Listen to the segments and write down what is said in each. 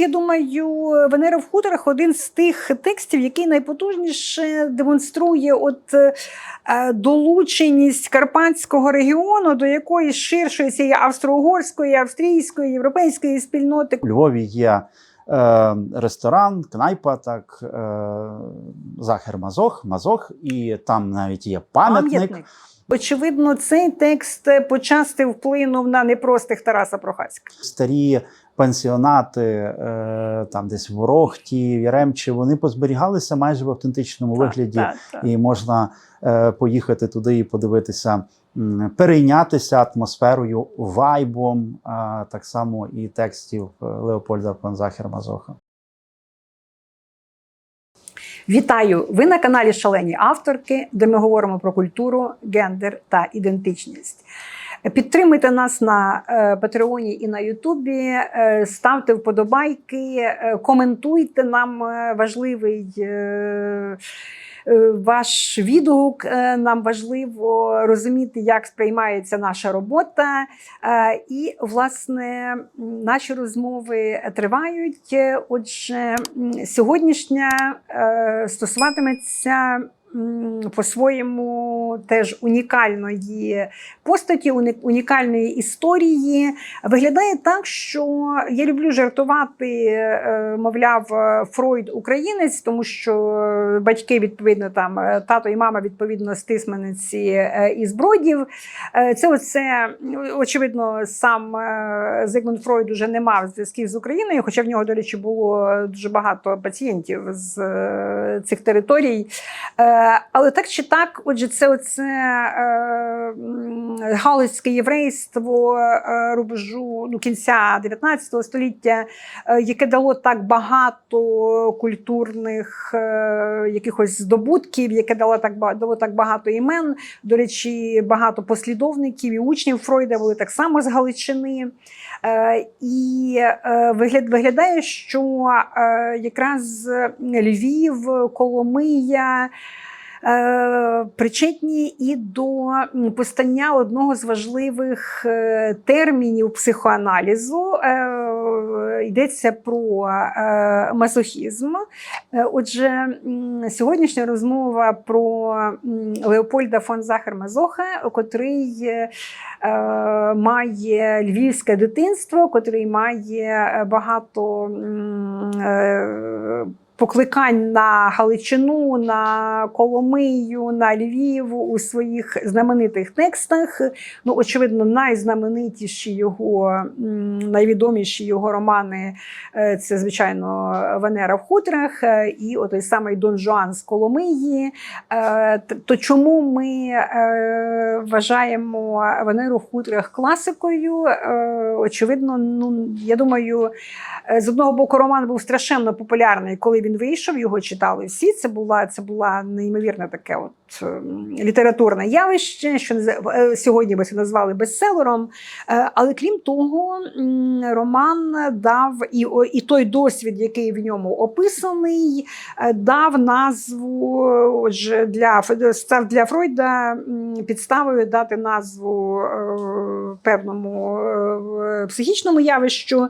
я думаю, Венера в хуторах один з тих текстів, який найпотужніше демонструє от е, е, долученість карпатського регіону до якоїсь ширшої цієї австро-угорської, австрійської, європейської спільноти. У Львові є е, ресторан, кнайпа, так, Захер Мазох, Мазох, і там навіть є пам'ятник. Очевидно, цей текст почасти вплинув на непростих Тараса Прохаська. Старі пансіонати, е, там десь в Ворохті, в Яремчі, вони позберігалися майже в автентичному вигляді. Так, так. І можна е, поїхати туди і подивитися, перейнятися атмосферою, вайбом, так само і текстів е, Леопольда фон Захер Мазоха. Вітаю! Ви на каналі Шалені авторки, де ми говоримо про культуру, гендер та ідентичність. Підтримуйте нас на е, Патреоні і на Ютубі, е, ставте вподобайки, е, коментуйте нам важливий. Ваш відгук нам важливо розуміти, як сприймається наша робота. І, власне, наші розмови тривають. Отже, сьогоднішня стосуватиметься по-своєму теж унікальної постаті, унікальної історії. Виглядає так, що я люблю жартувати, е, мовляв, е, Фройд українець, тому що батьки, відповідно, там е, тато і мама, відповідно, стисмениці е, із бродів. Е, Це оце, очевидно, сам Зигмунд Фройд уже не мав зв'язків з Україною, хоча в нього, до речі, було дуже багато пацієнтів з цих територій. Але так чи так, отже, це оце е, галицьке єврейство е, рубежу ну, кінця 19 століття, е, яке дало так багато культурних е, якихось здобутків, яке дало так дало так багато імен. До речі, багато послідовників і учнів Фройда були так само з Галичини. Е, І е, вигляд- виглядає, що е, якраз Львів, Коломия. Е, Причетні і до постання одного з важливих е, термінів психоаналізу. Е, Йдеться про мазохізм. Отже, сьогоднішня розмова про Леопольда фон Захер Мазоха, котрий має львівське дитинство, котрий має багато покликань на Галичину, на Коломию, на Львів у своїх знаменитих текстах. Ну, очевидно, найзнаменитіші його, найвідоміші його романи е, це, звичайно, Венера в хутрах е, і отой самий Дон Жуан з Коломиї. Е, То чому ми вважаємо Венеру в хутрах класикою? Очевидно, ну я думаю, з одного боку, роман був страшенно популярний, коли він вийшов, його читали всі. Це була це була неймовірне таке от ем, літературне явище, що е, сьогодні би це назвали бестселером. Е, Але крім того, роман дав і, і той досвід, який в ньому описаний, е, дав назву отже, для, став для Фройда підставою дати назву певному психічному явищу.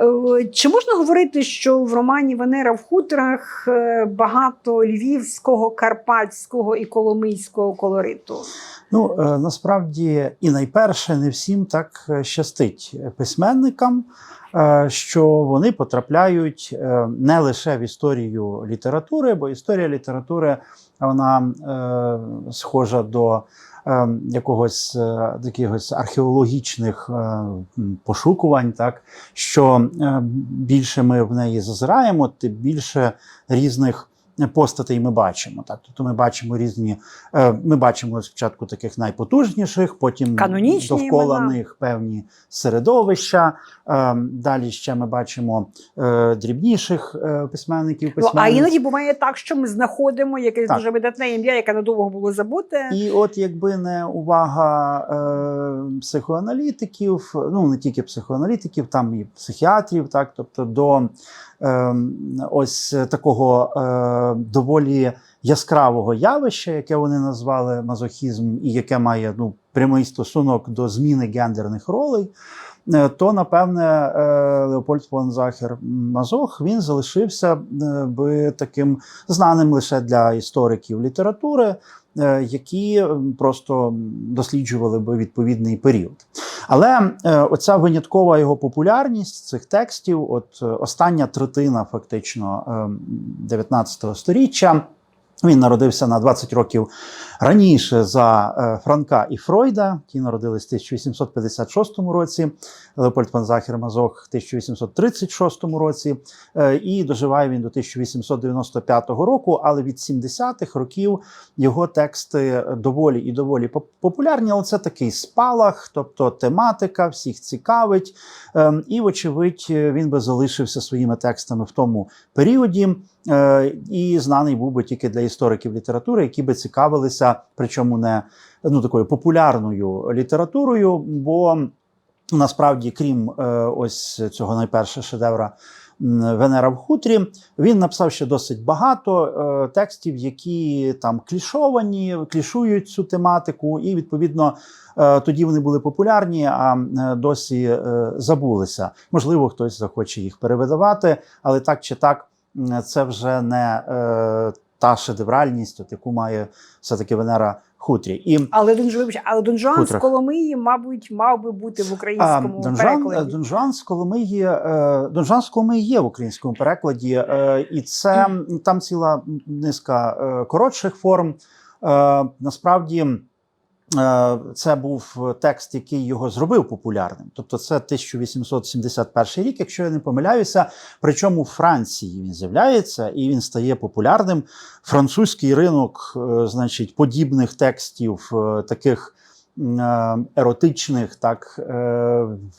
Е, Чи можна говорити, що в романі Венера в хутрах е, багато львівського, карпатського і коломийського колориту? Ну, е, насправді, і найперше, не всім так щастить письменникам, що вони потрапляють не лише в історію літератури, бо історія літератури вона схожа до якогось е, якихось археологічних е, пошукувань, так що е, більше ми в неї зазираємо, тим більше різних постатей ми бачимо. Так, тобто ми бачимо різні. е, Ми бачимо спочатку таких найпотужніших, потім Канонічні довкола імена. них певні середовища. Е, Далі ще ми бачимо е, дрібніших письменників. Ну, а іноді буває так, що ми знаходимо якесь Так. дуже видатне ім'я, яке надовго було забуте. І от якби не увага е, психоаналітиків, ну не тільки психоаналітиків, там і психіатрів, так, тобто до ось такого е, доволі яскравого явища, яке вони назвали мазохізм, і яке має ну, прямий стосунок до зміни гендерних ролей. е, то напевне е, Леопольд фон Захер Мазох він залишився е, би таким знаним лише для істориків літератури, е, які просто досліджували би відповідний період. Але е, оця виняткова його популярність цих текстів, от е, остання третина, фактично, е, 19 століття. Він народився на 20 років раніше за е, Франка і Фройда. Ті народились в 1856 році. Леопольд фон Захер Мазох в 1836 році. Е, І доживає він до 1895 року. Але від 70-х років його тексти доволі і доволі популярні. Але це такий спалах, тобто тематика, всіх цікавить. Ем, І, вочевидь, він би залишився своїми текстами в тому періоді. Е, І знаний був би тільки для істориків літератури, які би цікавилися, причому не ну такою популярною літературою, бо насправді, крім е, ось цього найпершого шедевра. Венера в хутрі він написав ще досить багато е, текстів, які там клішовані, клішують цю тематику, і відповідно е, тоді вони були популярні, а досі е, забулися. Можливо, хтось захоче їх перевидавати, але так чи так, це вже не е, та шедевральність, от яку має все-таки Венера хутрі. І Але Дон, вибач, але Дон Жуан з Коломиї, мабуть, мав би бути в українському Дон Жуан, перекладі. Дон Жуан з Коломиї, е, Дон Жуан з Коломиї є в українському перекладі, е, і це там ціла низка е, коротших форм. Е, Насправді. Е, Це був текст, який його зробив популярним. Тобто, це 1871 рік, якщо я не помиляюся. Причому в Франції він з'являється і він стає популярним. Французький ринок, е, значить, подібних текстів, е, таких еротичних, так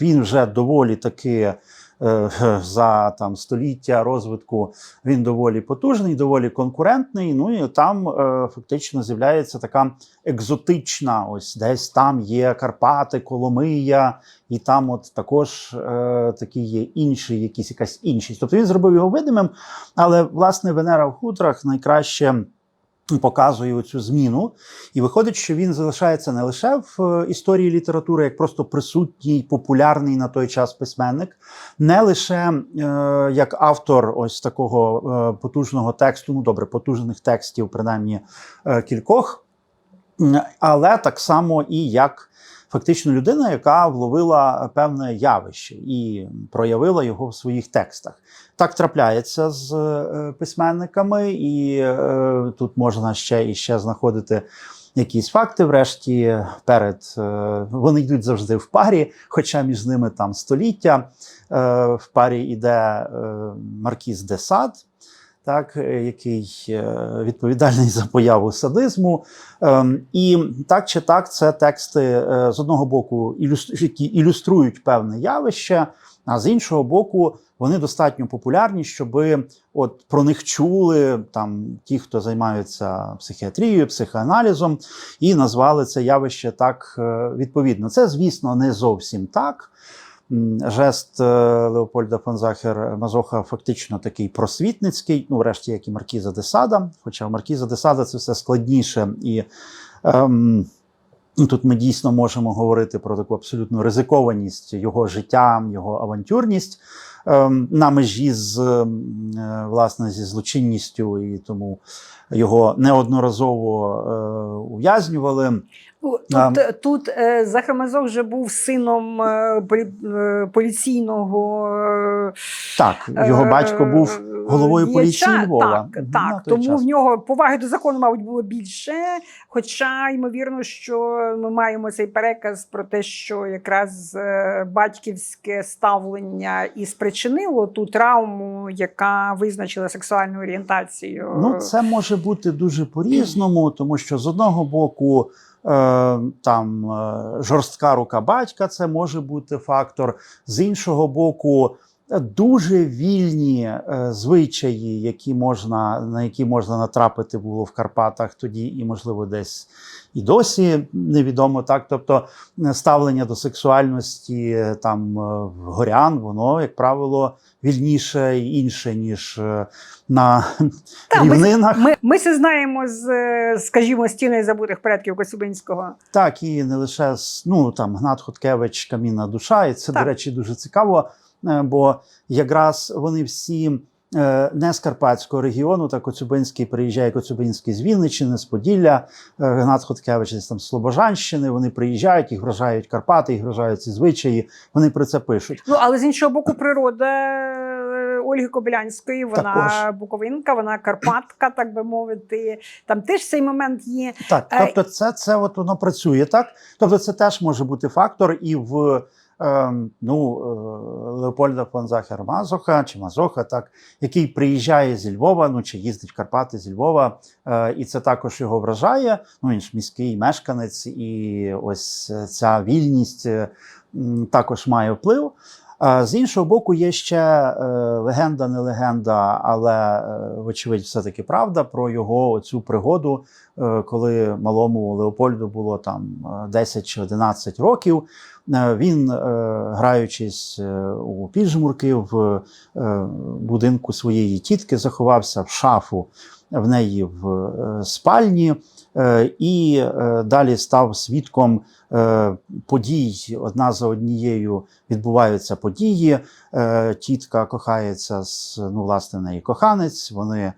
він вже доволі таки за там століття розвитку він доволі потужний, доволі конкурентний. Ну і там е, фактично з'являється така екзотична. Ось десь там є Карпати, Коломия, і там от також е, такі є інші, якісь якась іншість. Тобто він зробив його видимим, але власне Венера в хутрах найкраще. Показує цю зміну, і виходить, що він залишається не лише в е, історії літератури, як просто присутній, популярний на той час письменник, не лише е, як автор ось такого е, потужного тексту, ну добре, потужних текстів, принаймні е, кількох, але так само і як фактично людина, яка вловила певне явище і проявила його в своїх текстах. Так трапляється з е, письменниками, і е, тут можна ще і ще знаходити. Якісь факти, врешті, перед е, вони йдуть завжди в парі, хоча між ними там століття. В парі йде Маркіз де Сад, так, е, який е, відповідальний за появу садизму. Ем, І так чи так, це тексти е, з одного боку, які ілюструють певне явище, а з іншого боку, вони достатньо популярні, щоб от про них чули там ті, хто займаються психіатрією, психоаналізом, і назвали це явище так відповідно. Це, звісно, не зовсім так. Жест е, Леопольда фон Захер Мазоха фактично такий просвітницький, ну, врешті, як і Маркіза де Сада. Хоча Маркіза де Сада це все складніше і. Ем, Тут ми дійсно можемо говорити про таку абсолютну ризикованість його життя, його авантюрність ем, на межі з ем, е, власне зі злочинністю, і тому його неодноразово е, ув'язнювали. Ну, А. Тут, тут е, Захар Мазов вже був сином е, полі, е, поліційного е, Так, його е, батько був головою діяча. поліції Львова. Так, так. тому час. в нього поваги до закону, мабуть, було більше. Хоча, ймовірно, що ми маємо цей переказ про те, що якраз е, батьківське ставлення і спричинило ту травму, яка визначила сексуальну орієнтацію. Ну, це може бути дуже по-різному, тому що з одного боку. Е, Там е, жорстка рука батька, це може бути фактор. З іншого боку, дуже вільні е, звичаї, які можна, на які можна натрапити було в Карпатах тоді, і, можливо, десь і досі невідомо так. Тобто е, ставлення до сексуальності е, там горян, воно, як правило, вільніше і інше, ніж на Та, рівнинах. ми, ми це знаємо з, скажімо, стіни забутих предків Коцюбинського. Так, і не лише ну, там, Гнат Хоткевич, Камінна душа. І це, Так. до речі, дуже цікаво, бо якраз вони всі. е, Не з Карпатського регіону, так Коцюбинський приїжджає Коцюбинський з Вінниччини, з Поділля, е, Гнат Хоткевич десь там Слобожанщини. Вони приїжджають, їх вражають Карпати, їх вражають ці звичаї. Вони про це пишуть. Ну, але з іншого боку, природа е, Ольги Кобилянської, вона Також. буковинка, вона Карпатка, так би мовити. Там теж цей момент є. Так, Е, тобто, це, це от воно працює так. Тобто, це теж може бути фактор і в ну, е, Леопольда фон Захер Мазоха чи Мазоха, так, який приїжджає зі Львова, ну чи їздить в Карпати зі Львова, е, і це також його вражає. Ну, він ж міський мешканець, і ось ця вільність е, також має вплив. З іншого боку, є ще легенда, не легенда, але вочевидь, все-таки правда про його цю пригоду, коли малому Леопольду було там е, 10 чи 11 років. Е, Він, е, граючись е, у піджмурки в будинку своєї тітки, заховався в шафу в неї в спальні. І далі став свідком подій одна за однією відбуваються події. Тітка кохається з ну, власне, неї коханець. Вони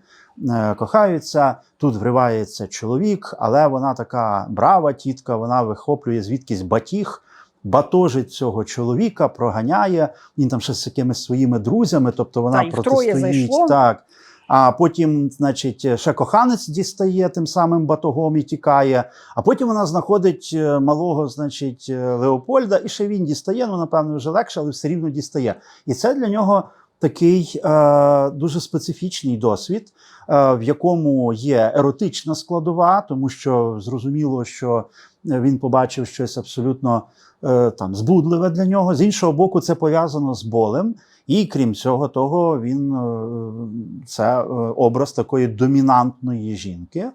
кохаються. Тут вривається чоловік, але вона така брава тітка, вона вихоплює звідкись батіг. Батожить цього чоловіка, проганяє. Він там ще з якимись своїми друзями, тобто вона Та, протистоїть. Так. А потім, значить, ще коханець дістає тим самим батогом і тікає. А потім вона знаходить е, малого, значить, е, Леопольда, і ще він дістає. Ну, напевно, вже легше, але все рівно дістає. І це для нього такий е, дуже специфічний досвід, е, в якому є еротична складова, тому що зрозуміло, що він побачив щось абсолютно е, там збудливе для нього. З іншого боку, це пов'язано з болем. І крім цього, того він е, це е, образ такої домінантної жінки.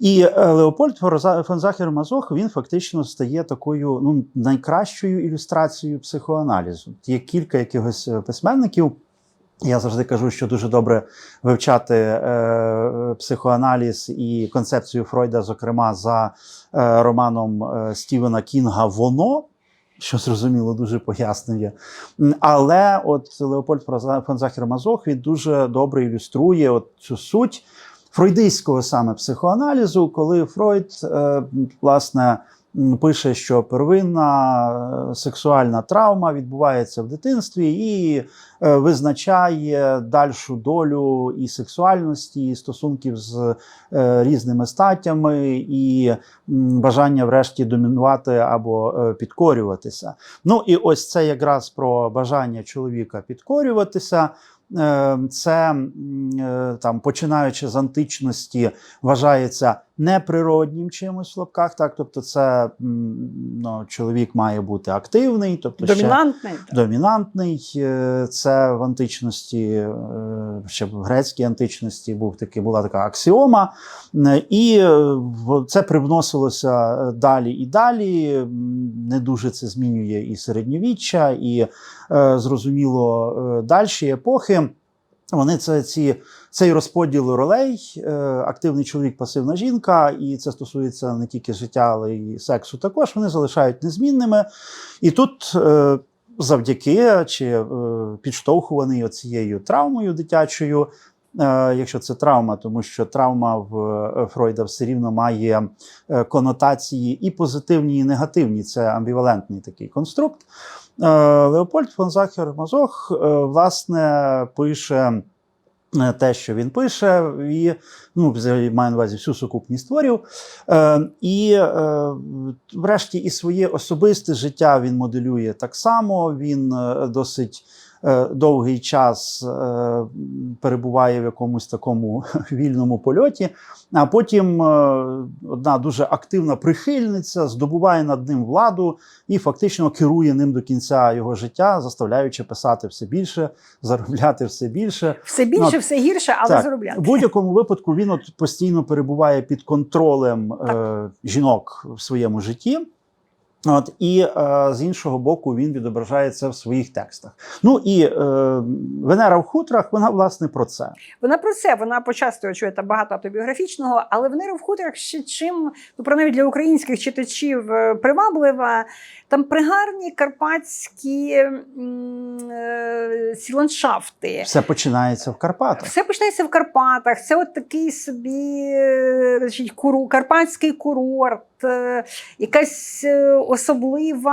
І е, Леопольд Форза- фон Захер Мазох він фактично стає такою ну, найкращою ілюстрацією психоаналізу. Є кілька якихось е, письменників. Я завжди кажу, що дуже добре вивчати е, психоаналіз і концепцію Фройда, зокрема за е, романом е, Стівена Кінга Воно. Що зрозуміло, дуже пояснює. Але от Леопольд фон Захер Мазох він дуже добре ілюструє от цю суть фройдистського саме психоаналізу, коли Фройд е, власне пише, що первинна е, сексуальна травма відбувається в дитинстві і е, визначає дальшу долю і сексуальності, і стосунків з е, різними статтями, і бажання врешті домінувати або підкорюватися. Ну і ось це якраз про бажання чоловіка підкорюватися. Це там, починаючи з античності, вважається неприроднім чимось в лапках. Так, тобто, це ну, чоловік має бути активний, тобто ще Домінантний. домінантний. Е, Це в античності, е, ще в грецькій античності був такий, була така аксіома. І е, це привносилося далі і далі. Не дуже це змінює і середньовіччя, і зрозуміло дальші епохи. Вони це ці цей розподіл ролей, е, активний чоловік, пасивна жінка, і це стосується не тільки життя, але й сексу. Також вони залишають незмінними. І тут, е, завдяки чи е, підштовхуваний цією травмою дитячою. Якщо це травма, тому що травма в Фройда все рівно має конотації і позитивні, і негативні. Це амбівалентний такий конструкт. Леопольд фон Захер Мазох, власне, пише те, що він пише, і ну, взагалі маю на увазі всю сукупність творів. Е, і, е, врешті, і своє особисте життя він моделює так само. Він е, досить е, довгий час е, перебуває в якомусь такому вільному польоті. А потім е, одна дуже активна прихильниця здобуває над ним владу і фактично керує ним до кінця його життя, заставляючи писати все більше, заробляти все більше. Все більше, Ну, все гірше, але так. заробляти. В будь-якому випадку він от постійно перебуває під контролем е, жінок в своєму житті. От, і е, з іншого боку, він відображає це в своїх текстах. Ну і е, Венера в хутрах, вона власне про це. Вона про це, вона почасто чує там багато автобіографічного, але в «Нерв в хуторах ще чим, ну принаймні для українських читачів е, приваблива. Там пригарні карпатські е, ці ландшафти. Все починається в Карпатах. Все починається в Карпатах. Це от такий собі е, значить, куру, карпатський курорт, якась е, особлива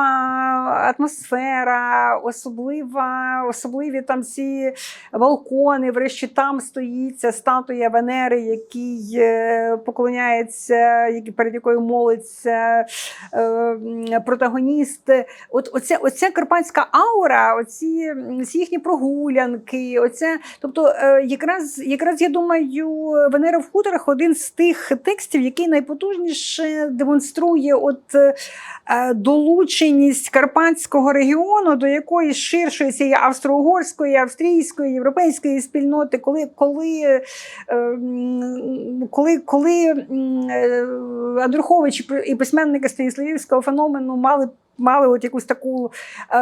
атмосфера, особлива, особливі там ці балкони. Врешті там стоїть ця статуя Венери, який е, поклоняється, перед якою молиться е, протагоніст. От оця, оця карпатська аура, оці, ці їхні прогулянки, оця, тобто, е, якраз, якраз я думаю, Венера в хуторах один з тих текстів, який найпотужніше демонструє от е, е, долученість карпатського регіону до якоїсь ширшої цієї австро-угорської, австрійської, європейської спільноти, коли, коли, е, коли, коли Андрухович і письменники Станіславівського феномену мали. Мали от якусь таку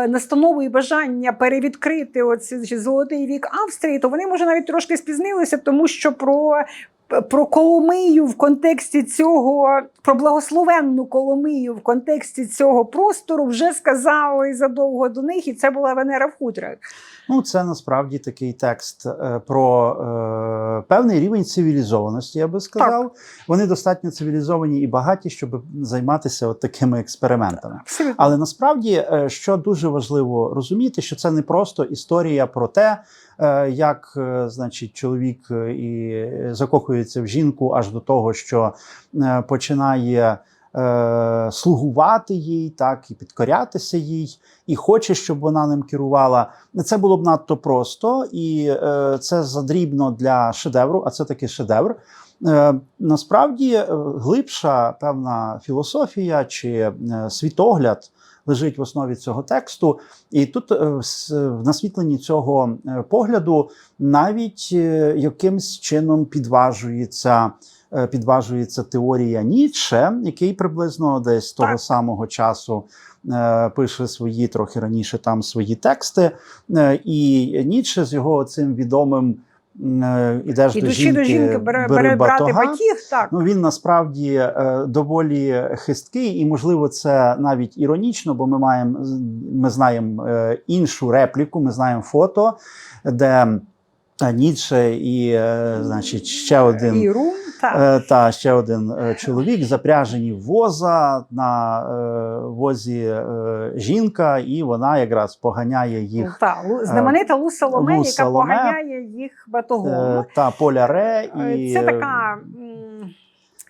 настанову і бажання перевідкрити значить, золотий вік Австрії, то вони може навіть трошки спізнилися, тому що про, про Коломию в контексті цього, про благословенну Коломию в контексті цього простору вже сказали задовго до них, і це була Венера в хутрах. Ну, це насправді такий текст е, про е, певний рівень цивілізованості, я би сказав. Вони достатньо цивілізовані і багаті, щоб займатися от такими експериментами. Абсолютно. Але насправді, е, що дуже важливо розуміти, що це не просто історія про те, е, як е, значить чоловік і закохується в жінку аж до того, що починає. Е, Слугувати їй, так і підкорятися їй, і хоче, щоб вона ним керувала. Це було б надто просто, і е, це задрібно для шедевру, а це таки шедевр. Е, насправді глибша певна філософія чи світогляд лежить в основі цього тексту. І тут в насвітленні цього погляду навіть якимсь чином підважується. Е, Підважується теорія Ніцше, який приблизно десь того самого часу е, пише свої трохи раніше там свої тексти. Е, і Ніцше з його цим відомим ідеш до жінки, до жінки, бере, бери бере брати батога». батіг, так. Ну він насправді доволі хисткий, і можливо, це навіть іронічно, бо ми маємо ми знаємо іншу репліку. Ми знаємо фото, де Ніцше і, е, значить, ще один. І рум, так. Е, Та ще один е, чоловік запряжені в воза на возі жінка, і вона якраз поганяє їх Та, знаменита Лу Соломе, Лу яка Соломе. поганяє їх батогом. та поля ре Е, і, Це така.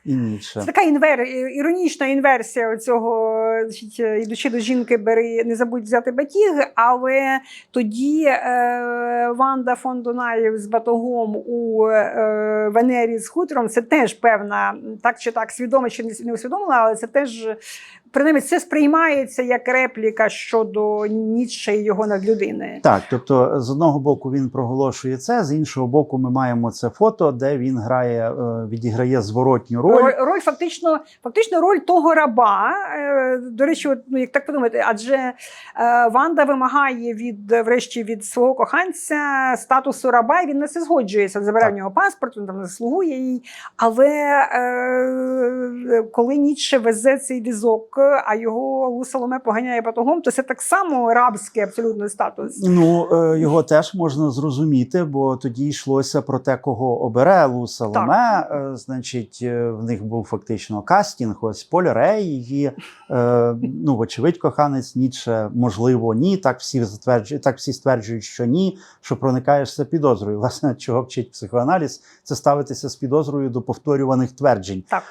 І Ніцше. Це така інвер... іронічна інверсія цього, е, ідучи до жінки, бери, не забудь взяти батіг, але тоді е, Ванда фон Дунаєв з батогом у е, Венері з хутором це теж певна, так чи так, свідомо чи не усвідомлена, але це теж. Принаймні, це сприймається як репліка щодо Ніцше і його надлюдини. Так, тобто, з одного боку він проголошує це, з іншого боку, ми маємо це фото, де він грає, е, відіграє зворотню роль. Роль, роль фактично, фактично роль того раба. Е, До речі, от, ну як так подумати, адже е, Ванда вимагає від врешті від свого коханця статусу раба, і він не це згоджується. Забирає в нього паспорт, він там не слугує їй. Але е, коли Ніцше везе цей візок, а його Лу Соломе поганяє батогом, то це так само рабський абсолютно статус. Ну, е, його теж можна зрозуміти, бо тоді йшлося про те, кого обере Лу Саломе. Е, Значить, е, в них був фактично кастінг. Ось Поль Рей, її, ну, вочевидь, коханець Ніцше, можливо, ні. Так всі затверджують, так всі стверджують, що ні, що проникаєшся підозрою. Власне, чого вчить психоаналіз, це ставитися з підозрою до повторюваних тверджень. Так.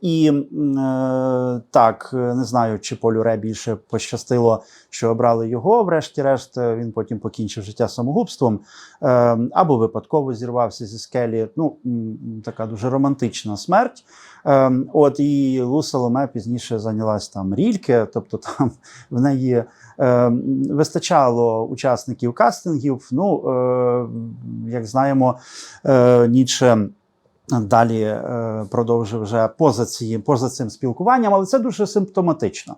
І так, не знаю, чи Полю Ре більше пощастило, що обрали його. Врешті-решт е, він потім покінчив життя самогубством, е, або випадково зірвався зі скелі. Ну така дуже романтична смерть. Е, От і Лу Соломе пізніше зайнялась там рільке, тобто там в неї вистачало учасників кастингів. Ну, як знаємо, е, Ніцше далі е, продовжив вже поза, ці, поза цим спілкуванням, але це дуже симптоматично.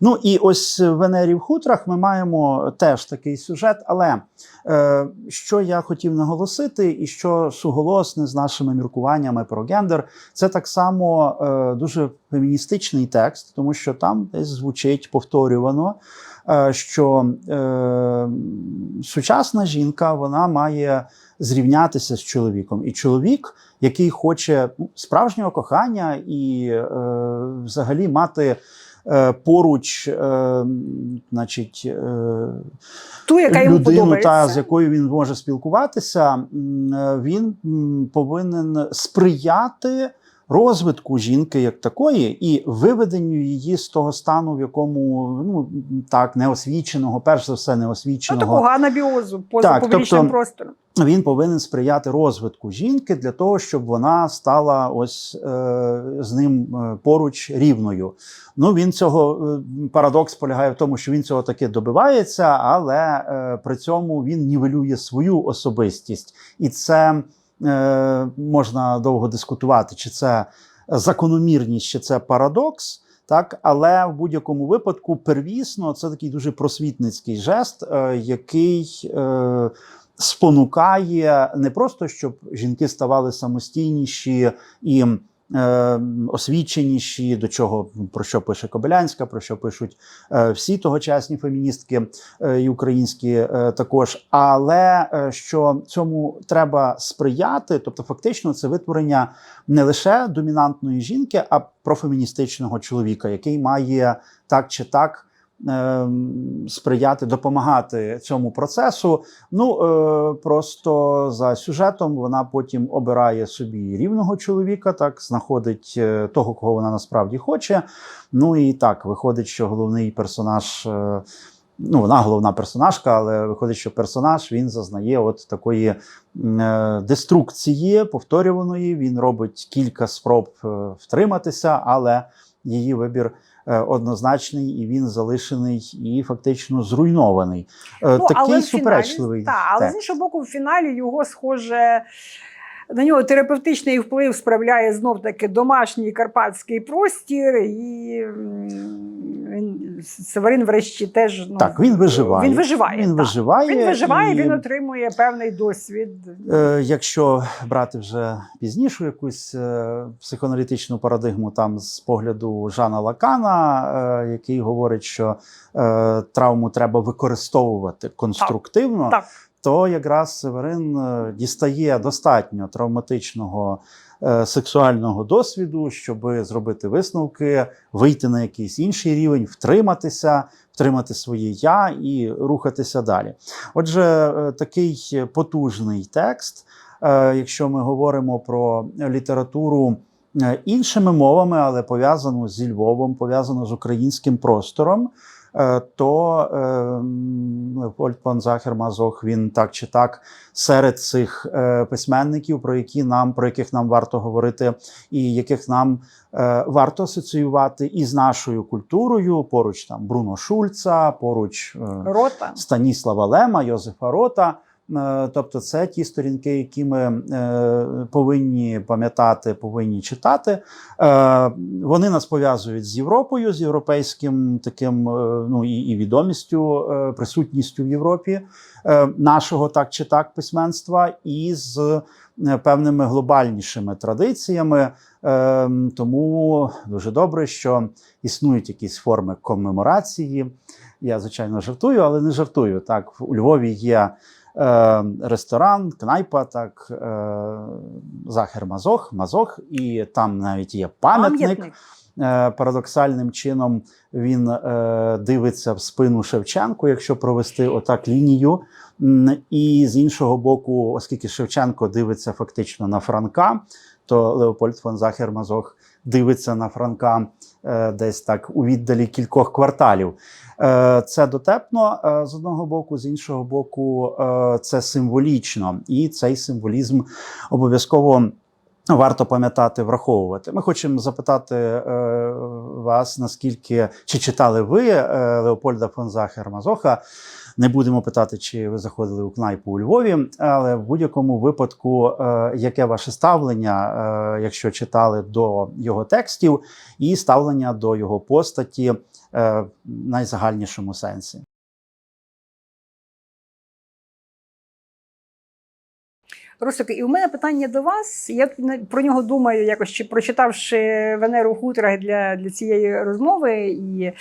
Ну і ось в Венері в хутрах ми маємо теж такий сюжет. Але е, що я хотів наголосити, і що суголосне з нашими міркуваннями про гендер, це так само е, дуже феміністичний текст, тому що там десь звучить повторювано, е, що е, сучасна жінка вона має зрівнятися з чоловіком. І чоловік, який хоче ну, справжнього кохання і е, взагалі мати. е, Поруч, е, значить, е, Ту, яка йому людину, подобається. та з якою він може спілкуватися, він повинен сприяти розвитку жінки як такої і виведенню її з того стану, в якому ну так неосвіченого, перш за все, Ну, неосвіченого. такого анабіозу поза Так, публічним тобто- простором. Він повинен сприяти розвитку жінки для того, щоб вона стала ось е, з ним е, поруч рівною. Ну він цього е, парадокс полягає в тому, що він цього таки добивається, але е, при цьому він нівелює свою особистість, і це можна довго дискутувати, чи це закономірність, чи це парадокс. Так, але в будь-якому випадку первісно це такий дуже просвітницький жест, е, який е, спонукає не просто, щоб жінки ставали самостійніші і е, освіченіші, до чого про що пише Кобилянська, про що пишуть е, всі тогочасні феміністки е, і українські е, також. Але е, що цьому треба сприяти, тобто, фактично, це витворення не лише домінантної жінки, а профеміністичного чоловіка, який має так чи так. Ем, Сприяти, допомагати цьому процесу. Ну е, просто за сюжетом вона потім обирає собі рівного чоловіка, так знаходить е, того, кого вона насправді хоче. Ну і так виходить, що головний персонаж. е, Ну, вона головна персонажка, але виходить, що персонаж він зазнає от такої е, деструкції повторюваної. Він робить кілька спроб втриматися, але її вибір однозначний, і він залишений і фактично зруйнований. Е, Ну, Такий фіналі- суперечливий. Та, але з іншого боку, в фіналі його схоже. На нього терапевтичний вплив справляє знов таки домашній карпатський простір, і Северин врешті теж ну, Так, він виживає. Він виживає. Він так. виживає. Він виживає, і, він отримує певний досвід. Е, якщо брати вже пізнішу якусь е, психоаналітичну парадигму, там з погляду Жана Лакана, е, який говорить, що е, травму треба використовувати конструктивно, Так. То якраз Северин е, дістає достатньо травматичного е, сексуального досвіду, щоб зробити висновки, вийти на якийсь інший рівень, втриматися, втримати своє я і рухатися далі. Отже, е, такий потужний текст. Якщо ми говоримо про літературу іншими мовами, але пов'язану зі Львовом, пов'язану з українським простором, то е, Леопольд пан Захер Мазох він так чи так серед цих е, письменників, про які нам про яких нам варто говорити, і яких нам е, варто асоціювати із нашою культурою. Поруч там Бруно Шульца, поруч е, Рота. Станіслава Лема, Йозефа Рота. Е, Тобто, це ті сторінки, які ми е, повинні пам'ятати, повинні читати. Е, Вони нас пов'язують з Європою, з європейським таким ну і, відомістю, присутністю в Європі нашого так чи так письменства, і з певними глобальнішими традиціями. Тому дуже добре, що існують якісь форми комеморації. Я, звичайно, жартую, але не жартую. Так, у Львові є ресторан, кнайпа, так, е, Захер Мазох, Мазох, і там навіть є пам'ятник. Е, Парадоксальним чином він е, дивиться в спину Шевченку, якщо провести отак лінію. І з іншого боку, оскільки Шевченко дивиться фактично на Франка, то Леопольд фон Захер Мазох дивиться на Франка е, десь так у віддалі кількох кварталів. Е, Це дотепно е, з одного боку, з іншого боку, е, це символічно, і цей символізм обов'язково. Варто пам'ятати, враховувати. Ми хочемо запитати е, вас, наскільки чи читали ви е, Леопольда фон Захер Мазоха. Не будемо питати, чи ви заходили у кнайпу у Львові, але в будь-якому випадку, е, яке ваше ставлення, е, якщо читали до його текстів, і ставлення до його постаті е, в найзагальнішому сенсі. Русики, і у мене питання до вас. Я про нього думаю, якось чи прочитавши Венеру в хуторах для, для цієї розмови і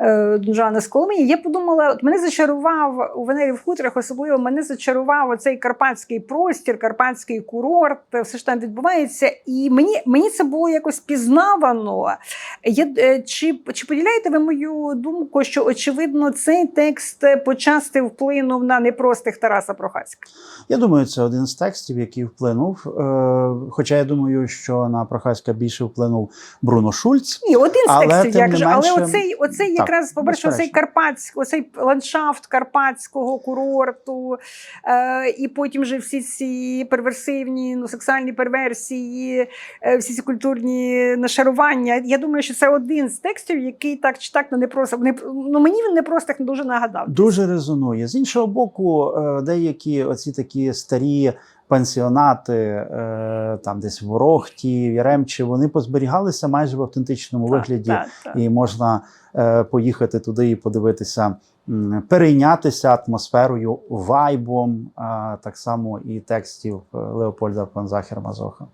е, Жана Сколомії, я подумала, от мене зачарував у Венері в хуторах, особливо мене зачарував оцей карпатський простір, карпатський курорт, все ж там відбувається. І мені, мені це було якось пізнавано. Я, е, чи, чи поділяєте ви мою думку, що очевидно цей текст почасти вплинув на непростих Тараса Прохаська? Я думаю, це один з текстів, який вплинув. Е, Хоча я думаю, що на Прохаська більше вплинув Бруно Шульц. Ні, один з Але, текстів, як же, але менше, оцей, оцей так, якраз, по-перше, оцей карпатський, оцей ландшафт карпатського курорту, е, і потім же всі ці перверсивні, ну, сексуальні перверсії, е, всі ці культурні нашарування. Я думаю, що це один з текстів, який так чи так ну, не просто не, ну, мені він не просто так дуже нагадав. Дуже резонує. З іншого боку, е, деякі оці такі старі пансіонати, е, там десь в Ворохті, в Яремчі, вони позберігалися майже в автентичному Так, вигляді, так, так. і можна е, поїхати туди і подивитися, перейнятися атмосферою, вайбом, а так само і текстів е, Леопольда фон Захер Мазоха.